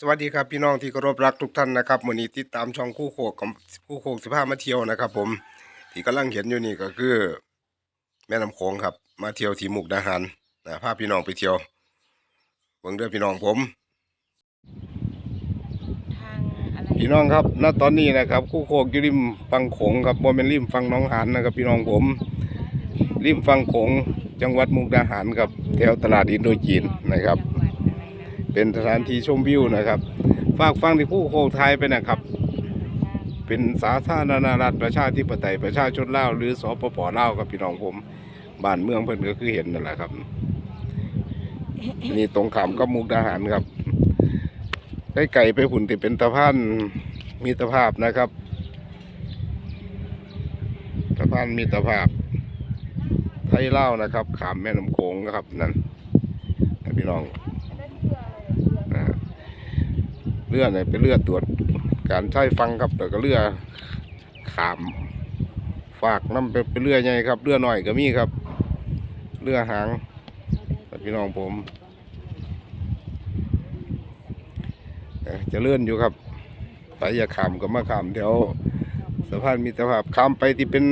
สวัสดีครับพี่น้องที่เคารพรักทุกท่านนะครับวันนี้ติดตามช่องคู่โขกกับคู่โขกสิบห้ามาเที่ยวนะครับ ผมที่กำลังเห็นอยู่นี่ก็คือ แม่น้ำโขงครับ มาเที่ยวที่มุกดาหารนะพาพี่น้องไปเที่ยวเบิ่งเด้อพี่น้องผม ทางอะไรพี่น้องครับณตอนนี้นะครับ คู่โขกอยู่ริมฝั่งโขงครับบ่เป็นริมฝั่งหน้องหานนะครับ พี่น้องผม ริมฝั่งโขงจังหวัดมุกดาหารครับแถวตลาดอินโดจีนนะครับ เป็นสถานที่ชมวิวนะครับ ฝากฟังที่ผู้โคกไทยไปนะครับ เป็นสาธารณรัฐประชาธิปไตยประชาชนลาวหรือสปปลาวครับพี่น้องผมบ้านเมืองเพิ่นก็คือเห็นนั่นแหละครับ นี่ตรงขามกับมุกดาหารครับ ได้ไก่ไปหุ่นที่เป็นตะพานมีตรภาพนะครับตะพานมีตรภาพ ไทยเล่านะครับ ขามแม่น้ำโขงนะครับนั่นพี่น้อง เรือเนี่ยเป็นเรือตรวจการใช้ฟังครับแต่ก็เรือขาม ฝากน้ำเป็นเป็นเรือใหญ่ครับเรือหน่อยก็มีครับ เรือหางพี่น้องผมจะเลื่อนอยู่ครับไปอย่าขามก็มาขามแถวสะพานมิตรภาพขามไปที่เป็น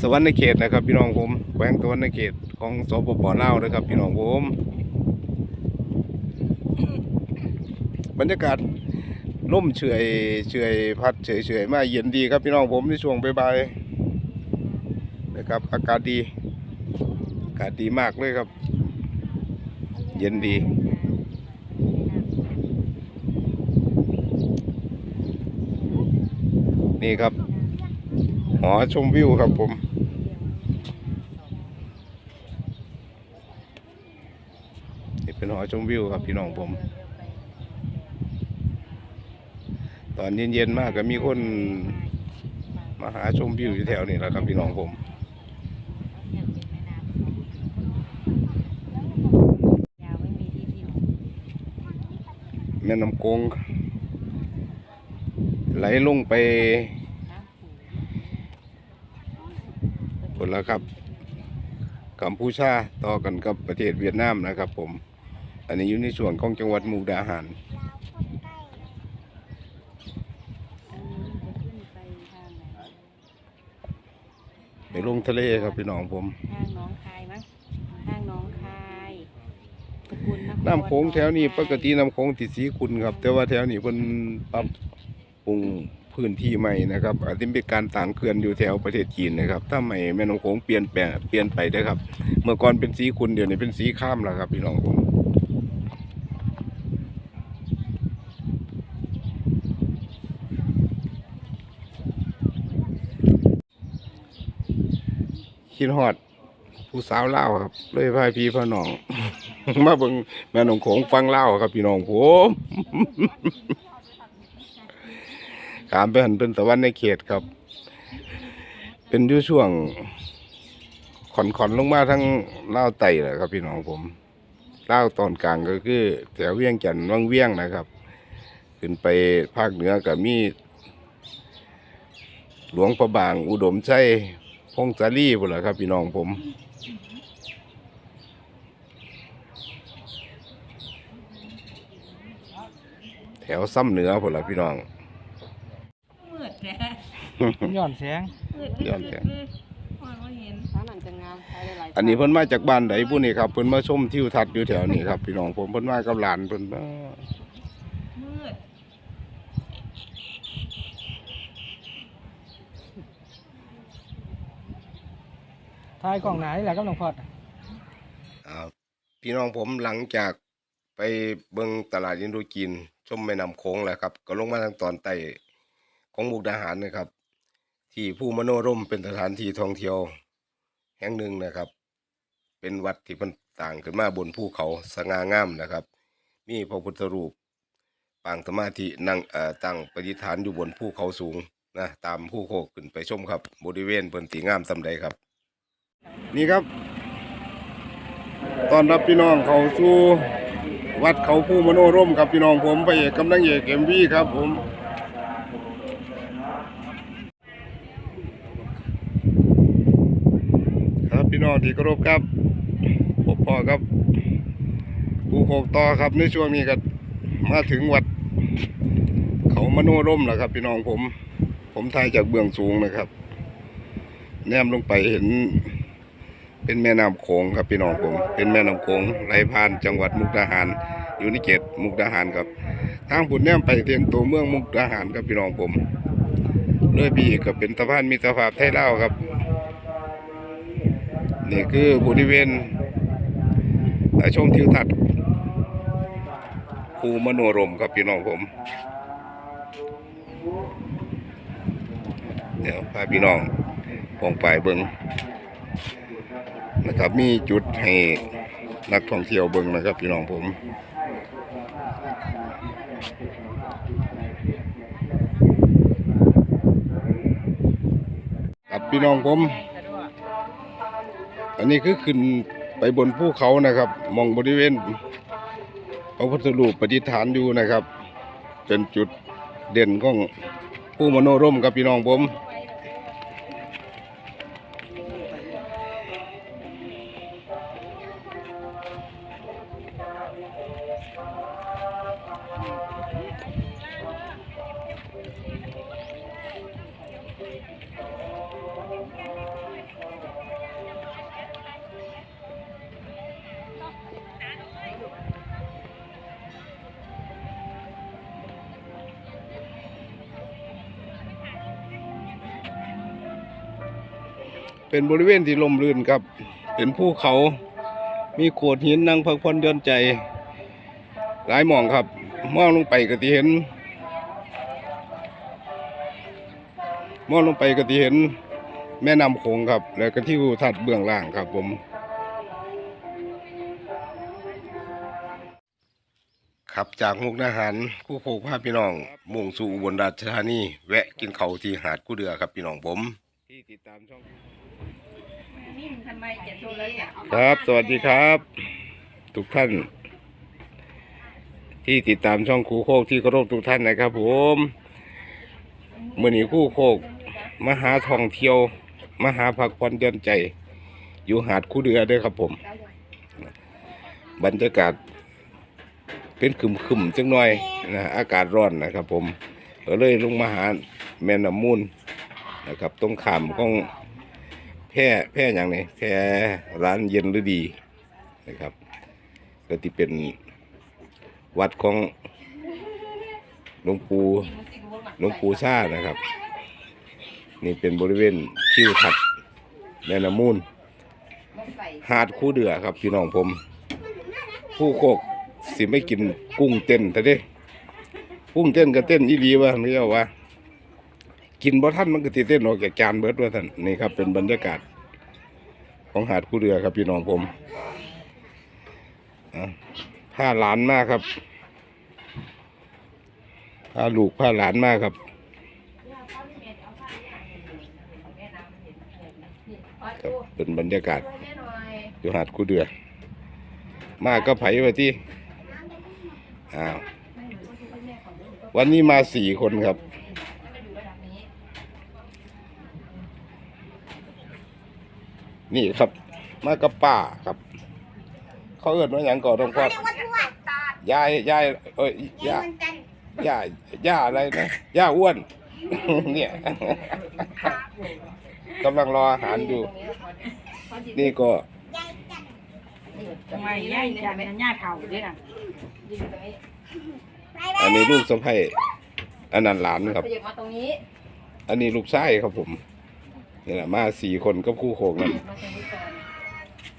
สวรรค์ในเขตนะครับ พี่น้องผมแขวงสวรรค์ในเขตของสปปลาวนะครับ พี่น้องผม บรรยากาศร่มเฉยเฉยพัดเฉยเฉยมาเย็นดีครับพี่น้องผมในช่วงบ่ายๆนะครับอากาศดีอากาศดีมากเลยครับ เย็นดีนี่ครับ หอชมวิวครับผม นี่เป็นหอชมวิวครับพี่น้องผม ตอนเย็นๆมากก็มีคนมาหาชมวิวอยู่แถวนี้แหละครับพี่น้องผมแม่น้ำโกงไหลลงไปน้ำผูผลแล้วครับกัมพูชาต่อกันกับประเทศเวียดนามนะครับผม อันนี้อยู่ในส่วนของจังหวัดมุกดาหาร อันนี้จะขึ้นไปทางไหน ไป ลงทะเลครับพี่น้องผมทางหน้องคายมั้งทางหน้องคายสกุลนครน้ำโขงแถวนี้หองปคายกติน้ำโขงติดสีคุณครับ แต่ว่าแถวนี้เพิ่นปรับปรุงพื้นที่ใหม่นะครับอาจจะเป็นการต่างเขื่อนอยู่แถวประเทศจีนนะครับ ถ้าใหม่แม่น้ำโขงเปลี่ยนแปลงเปลี่ยนไปเด้อครับ เมื่อก่อนเป็นสีคุณเดี๋ยวนี้เป็นสีข้ามแล้วครับพี่น้องผม คิดฮอด ผู้สาวเล่าครับ เลยพาพี่พาน้อง มาเบิ่งแม่น้องโขงฟังเล่าครับพี่น้องผมขามไปหันเป็นตะวันในเขตครับ เป็นอยู่ช่วงขอนขอนลงมาทั้งเล่าไต่แหละครับ พี่น้องผมเล่าตอนกลางก็คือแถวเวียงจันทน์วังเวียงนะครับ ขึ้นไปภาคเหนือกับมี หลวงพระบางอุดมใจ งศาลีพุ่นแหละครับ พี่น้องผม แถวซ้ำเหนือพุ่นละพี่น้อง มืดแหละย้อนแสงมืดย้อนแสง มืดมองไม่เห็นถ้าหนังจะงามใช้ได้หลายอันนี้เพิ่นมาจากบ้านใดผู้นี้ครับเพิ่นมาชมทิวทัศน์อยู่แถวนี้ครับ พี่น้องผมเพิ่นมากับหลานเพิ่นมา ทายกล่องไหนแหละครับหลวงพ่ออ่าพี่น้องผมหลังจากไปเบิงตลาดอินโดจีนชมแม่น้ำโขงแหล้วครับ ก็ลงมาทางตอนใต้ของมุกดาหารนะครับ ที่ผู้มโนร่มเป็นสถานที่ท่องเที่ยว แห่งหนึ่งนะครับ เป็นวัดที่เพิ่นต่างขึ้นมาบนภูเขาสง่างามนะครับ มีพระพุทธรูปปางสมาธินั่งเอ่อตั้งประดิษฐานอยู่บนภูเขาสูงนะตามผู้โคกขึ้นไปชมครับ บริเวณเพิ่นตีงามสำใดครับ นี่ครับ ตอนรับพี่น้องเขาสู่วัดเขาผู้มโนร่มครับพี่น้องผมไปเอกกำลังเอกเอ็มวีครับผมครับพี่น้องที่เคารพครับพบพ่อครับผู้โคกต่อครับในช่วงนี้ก็มาถึงวัด เขามโนร่มแล้วครับ พี่น้องผม ผมถ่ายจากเบื้องสูงนะครับ แนมลงไปเห็น เป็นแม่น้ำโขงครับพี่น้องผม เป็นแม่น้ำโขงไหลผ่านจังหวัดมุกดาหาร อยู่ในเขตมุกดาหารครับ ทางผุนแนมไปเทียงตัวเมืองมุกดาหารครับพี่น้องผมเลยพี่ก็เป็นสะพานมิตรภาพไทยลาวครับ นี่คือบริเวณอ่าชมทิวทัศน์ภูมโนรมครับพี่น้องผม เดี๋ยวพาพี่น้องปองไปเบิ้ง นะครับ มีจุดให้นักท่องเที่ยวเบิงนะครับพี่น้องผมครับพี่น้องผม อันนี้คือขึ้นไปบนภูเขานะครับ มองบริเวณพระพุทธรูปปฏิฐานอยู่นะครับ เป็นจุดเด่นของผู้มโนร่มครับพี่น้องผม เป็นบริเวณที่ลมรื่นครับ เป็นภูเขา มีโขดหินนั่งพักผ่อนย่อนใจ หลายหมองครับ มองลงไปก็ที่เห็น มองลงไปก็ที่เห็น แม่น้ำโขงครับ แล้วก็ที่วิวทัศน์เบื้องล่างครับผมครับจากมุกนาหารคู่โคกพาพี่น้อง มุ่งสู่อุบลราชธานีแวะกินเขาที่หาดกู้เดือครับพี่น้องผมที่ติดตามช่อง นี่ทำไมจะโทรศัพท์ครับ สวัสดีครับ ทุกท่าน ที่ติดตามช่องครูโคกที่เคารพทุกท่านนะครับผมเมื่อนี้คู่โคกมาหาท่องเที่ยวมาหาพักผ่อนหย่อนใจ อยู่หาดคู่เดือด้วยครับผม บรรยากาศ เป็นคึมคึมจังหน่อยนะอากาศร้อนนะครับผมก็เลยลงมาหาแม่น้ำมูลนะครับตรงขามของ แพร่แพร่อย่างนี้แพร่ร้านเย็นหรือดีนะครับ ก็ที่เป็นวัดของหลวงปู่หลวงปู่ซ่านะครับ นี่เป็นบริเวณทิวทัศน์แม่น้ำมูลหาดคู่เดือครับพี่น้องผม ผู้โคกสิไม่กินกุ้งเต้นแต่เด้กุ้งเต้นก็เต้นอีดีวะไม่เอาวะ กินบ่ท่านมันก็ติเต้นออกจากจานเบิดว่าท่านนี่ครับเป็นบรรยากาศ ของหาดคู่เรือครับพี่น้องผมผ้าหลานมากครับผ้าลูกผ้าหลานมากครับครับเป็นบรรยากาศอยู่หาดคู่เรือ มากก็ไผ่ไปที่อ้าววันนี้มาสี่คนครับ นี่ครับ มากับป้าครับ เขาเอิ้นว่าหยังก่อนต้องพอดยายยายเอ้ยย่าย่าย่าอะไรนะย่าอ้วน เนี่ยกำลังรออาหารอยู่ นี่ก็ทำไมย่าจันย่าเข่าด้วยน่ะอันนี้ลูกสะใภ้อันนั้นหลานครับ ขยับมาตรงนี้ อันนี้ลูกชายครับผม นี่แหละมาสี่คนกับคู่โคกนั่นมาตรงนี้ก่อน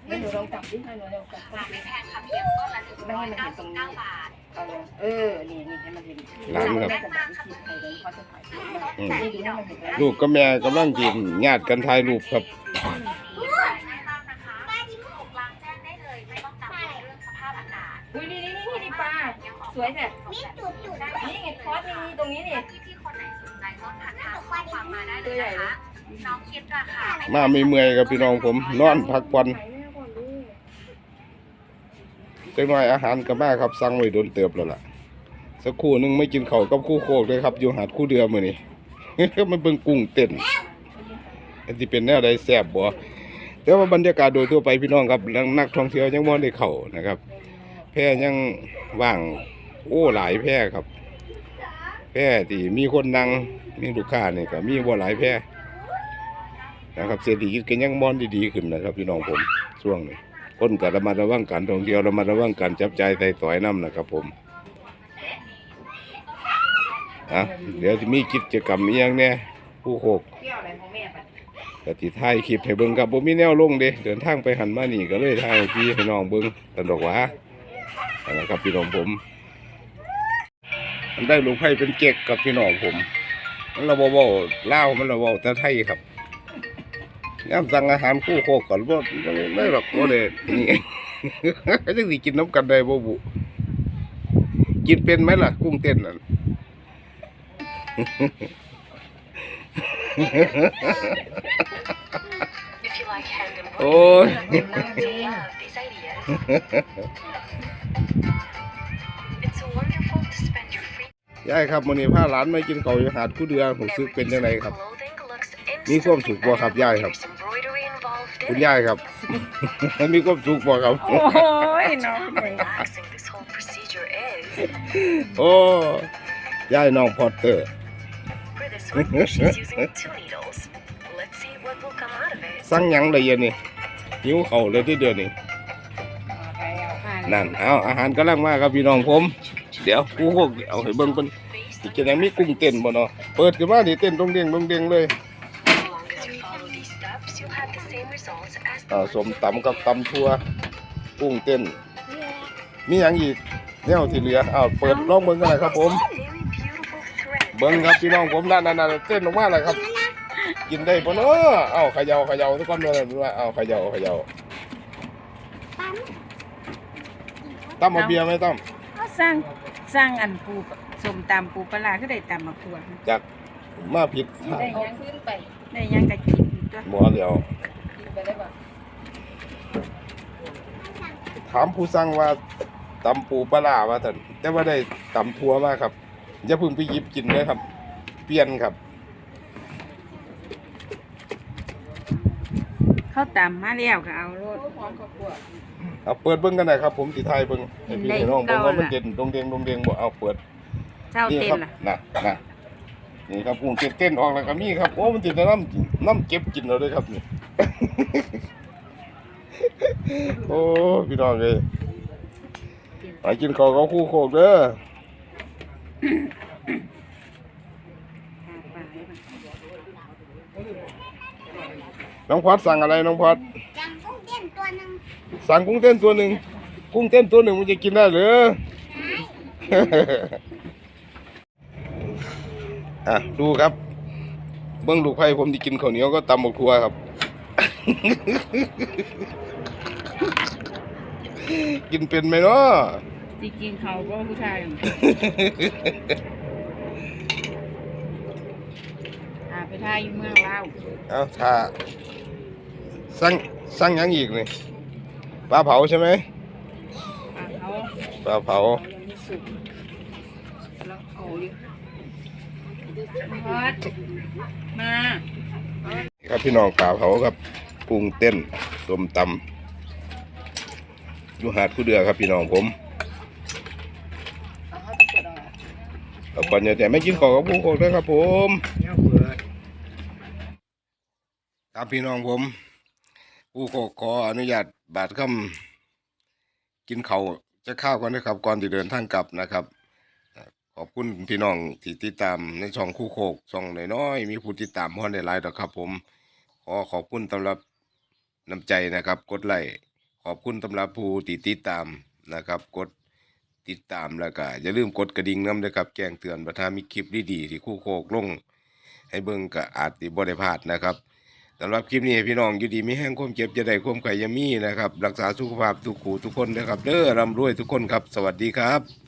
ให้หนูลองจับดิให้หนูลองจับไม่ให้มันเห็นตรงนี้เอาลงเออ นี่นี่ให้มันเห็นหลานครับแม่จะแบบวิธีใครเดินเขาจะถ่ายรูปอืมนี่ดูให้มันเห็นแล้วลูกกับแม่กำลังกินญาติกันถ่ายรูปครับอุ้ยนี่นี่นี่นี่ปลาสวยแต่นี่ไงคอสนี่นี่ตรงนี้นี่ตัวใหญ่เลย มาไม่เมื่อยกับพี่น้องผม นอนพักผ่อนจังหน่อยอาหารกับแมาครับสั่งไว้โดนเติบแล้วล่ะ สักครู่นึงไม่กินเข้าวกับคู่โคกเลยครับ อยู่หาดคู่เดือมือนี่ มันเบิ่งกุ้งเต้นอันที่เป็นแนวใดแซ่บบ่แต่ว่าบรรยากาศโดยทั่วไปพี่น้องครับนักท่องเที่ยวยังบ่ได้เข้านะครับ แพร่ยังว่างโอ้หลายแพร่ครับ แพร่ที่มีคนนั่งมีลูกค้านี่ก็มีบ่หลายแพร่ นะครับเศรษฐกิจก็ยังมอนดีๆขึ้นนะครับ พี่น้องผมช่วงนี้คนก็ระมัดระวังการท่องเที่ยวระมัดระวังการจับจ่ายใส่สอยน้ำนะครับ ผมอะเดี๋ยวจะมีกิจกรรมอีหยังเนี่ยผู้โคกเที่ไรของแม่ปะกติถ่ายคลิปให้เบิ่งครับบ่มีแนวลงเด้เดินทางไปหันมานี่ก็เลยถ่ายให้พี่ให้น้องเบิ่งสนุกว่านะครับพี่น้องผมมันได้ลูกไผ่เป็นเก๊กกับพี่น้องผม มันระบ่เว้าลามันระเว้าแต่ไทยครับ ย่ำสั่งอาหารคู่โคกกันว่าไม่หรอกว่เด็ดนี่จะสิกินน้ำกันได้บ่บุกินเป็นไหมล่ะ กุ้งเต้นนั่นโอ้ยยายครับมันนี้ผ้าร้านไม่กินเก่าอยู่หาดคู่เดือผมซื้อเป็นยังไงครับ มีความสุกบัวครับยายครับ คุณ in it. ยายครับ มีความสุขบ่ครับ โอ้ยน้อง Relaxing this whole procedure is. โอ้ยายน้องพอตเตอร์ For this one, she's using two needles. Let's see what will come out of it. สั่งหยังเลยเย็นนี่หิวข้าวเลยที่เดือนนี้ไปเอาผ้านั่นเอาอาหารกำลังมาครับพี่น้องผม เดี๋ยวกูพวกเอาให้เบิ่งเพิ่น Face สิจะยังมีกุ้งเต้นบ่เนาะเปิดขึ้นมานี่เต้นตรงเด้งตรงเด้งเลย สมตำกับตำทั่วกุ้งเต้น มีหยังอีกแนวที่เหลืออ้าวเปิดลองเบิ่งกันหน่อยครับผม very beautiful thread. เบิ่งครับพี่น้องผมนั่นนั่นนั่นเต้นออกมาแล้วครับ กินได้ปะเนาะเอ้าเขย่าเขย่าทุกคนเลยว่าเอ้าเขย่าเขย่าตั้มเอาเบียร์ไหมตั้มเขาสร้างสร้างอันปูสมตำปูปลาร้าก็ได้ตำมาครัวจากมาผิดได้ยังขึ้นไปได้หยังกะกินอีกตัวหมอเดียวกินไปได้ปะ ถามผู้สั่งว่าตำปูปลาร้าว่าท่านแต่ว่าได้ตำทัวมาครับอย่าเพิ่งไปหยิบกินเลยครับ เปลี่ยนครับเขาตำมาแล้วก็เอาโลดพร้อมครอบครัวเอาเปิดเบิ่งกันหน่อยครับ ผมสิทายเบิ่งให้พี่ได้ให้น้องเบิ่งว่าเก่าล่ะมันเด่นดงเดงดงเดงบ่เอาเปิด เจ้านี่เต้นครับล่ะน่ะน่ะนี่ครับกุ้งเต้นเต้นออกแล้วก็มีครับ โอ้ มันติดแต่น้ำน้ำเก็บกินเราด้วยครับนี่ โอ้พี่น้องเลยไปกินข้าวกับคู่โคกเด้อหาปลาให้มันน้องพัดสั่งอะไรน้องพัดจังกุ้งเต้นตัวหนึ่งสั่งกุ้งเต้นตัวหนึ่งกุ้งเต้นตัวหนึ่งมันจะกินได้เหรืออะดูครับ เบิ้งลูกไผ่ผมที่กินข้าวเหนียวก็ตำบักทัวครับ กินเป็นไหมเนาะสิกินเขาก็ผู้ชายหาไปท่ายอยู่เมืองลาวเอาถ้าสั่งสั่งหยังอีกนี่ปลาเผาใช่ไหมอะเขาปลาเผายังไม่สุกแล้วเอาอยู่พอดมา ครับพี่น้องปลาเผาครับ กุ้งเต้นส้มตำอยู่หาดผู้เดือครับพี่น้องผมเอาเขาจะเปิดเอาเอาปัญญาแต่ไม่กินของกับผู้คนด้วยครับผมครับพี่น้องผม ผู้โคขออนุญาตบาดคำกินเขาจะข้าวกันนะครับ ก่อนที่เดินทางกลับนะครับ ขอบคุณพี่น้องที่ติดตามในช่องคู่โคกช่องน้อยๆมีผู้ติดตามพอในไลน์นะครับผม ขอขอบคุณสำหรับ น้ำใจนะครับ กดไลค์ขอบคุณสำหรับผู้ที่ติดตามนะครับ กดติดตามแล้วก็อย่าลืมกดกระดิ่งน้ำด้วยครับ แจ้งเตือนประทามีคลิปดีๆที่คู่โคกลง ให้เบิ่งก็อาจติบ่ได้พลาดนะครับสำหรับคลิปนี้พี่น้องอยู่ดีไมีแห้งความเจ็บจะได้ความไข่ยามีนะครับ รักษาสุขภาพทุกขู่ทุกคนนะครับ เด้อร่ำรวยทุกคนครับ สวัสดีครับ